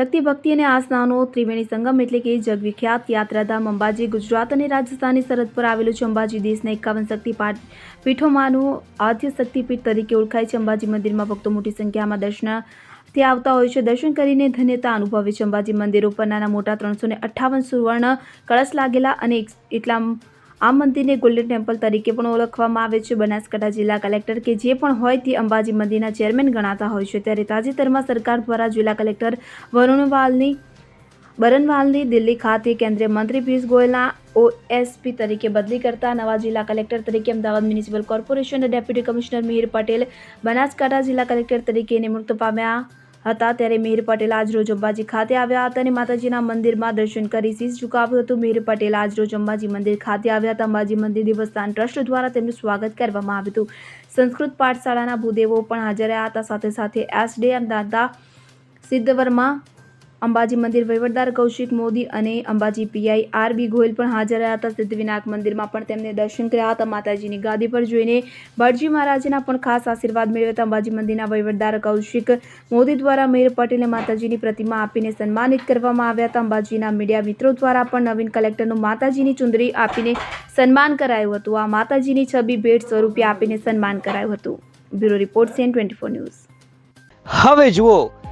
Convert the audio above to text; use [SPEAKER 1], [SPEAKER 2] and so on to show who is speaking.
[SPEAKER 1] શક્તિ ભક્તિ અને આસ્થાનો ત્રિવેણી સંગમ એટલે કે જગવિખ્યાત યાત્રાધામ અંબાજી ગુજરાત અને રાજસ્થાનની સરહદ પર આવેલું છે અંબાજી દેશના એકાવન શક્તિ પીઠોમાંનું આદ્ય શક્તિપીઠ તરીકે ઓળખાય છે. અંબાજી મંદિરમાં ભક્તો મોટી સંખ્યામાં દર્શનાર્થે આવતા હોય છે. દર્શન કરીને ધન્યતા અનુભવે છે. અંબાજી મંદિર ઉપર નાના મોટા ત્રણસો અઠ્ઠાવન સુવર્ણ કળશ લાગેલા અને એટલા આ મંદિરને ગોલ્ડન ટેમ્પલ તરીકે પણ ઓળખવામાં આવે છે. બનાસકાંઠા જિલ્લા કલેક્ટર કે જે પણ હોય તે અંબાજી મંદિરના ચેરમેન ગણાતા હોય છે. ત્યારે તાજેતરમાં સરકાર દ્વારા જિલ્લા કલેક્ટર વરુણવાલની, બરનવાલની દિલ્હી ખાતે કેન્દ્રીય મંત્રી પિયુષ ગોયલના ઓએસપી તરીકે બદલી કરતા નવા જિલ્લા કલેક્ટર તરીકે અમદાવાદ મ્યુનિસિપલ કોર્પોરેશનના ડેપ્યુટી કમિશનર મિહિર પટેલ બનાસકાંઠા જિલ્લા કલેક્ટર તરીકે નિમણૂક પામ્યા. હતા ત્યારે મિહિર પટેલ આજરોજ અંબાજી ખાતે આવ્યા હતા અને માતાજીના મંદિરમાં દર્શન કરી શીશ ઝુકાવ્યું હતું. મિહિર પટેલ આજરોજ અંબાજી મંદિર ખાતે આવ્યા હતા. અંબાજી મંદિર દેવસ્થાન ટ્રસ્ટ દ્વારા તેમનું સ્વાગત કરવામાં આવ્યું હતું. સંસ્કૃત પાઠશાળાના ભૂદેવો પણ હાજર રહ્યા હતા. સાથે સાથે એસડીએમ દાદા સિદ્ધવર્મા અંબાજી મંદિર વહીવટદાર કૌશિક મોદી અને Ambaji PI R B Goyal પણ હાજર રહ્યા હતા સિદ્ધિવિનાયક મંદિરમાં પણ તેમને દર્શન કર્યા હતા. માતાજીની ગાદી પર જોઈને બળજી મહારાજના પણ ખાસ આશીર્વાદ મેળવ્યા હતા. અંબાજી મંદિરના વહીવટદાર કૌશિક મોદી દ્વારા મેયર પટેલે માતાજીની પ્રતિમા આપીને સન્માનિત કરવામાં આવ્યા હતા. અંબાજીના મીડિયા મિત્રો દ્વારા પણ નવીન કલેક્ટરનું માતાજીની ચુંદડી આપીને સન્માન કરાયું હતું. આ માતાજીની છબી ભેટ સ્વરૂપે આપીને સન્માન કરાયું હતું. Bureau report CN twenty news.
[SPEAKER 2] હવે જુઓ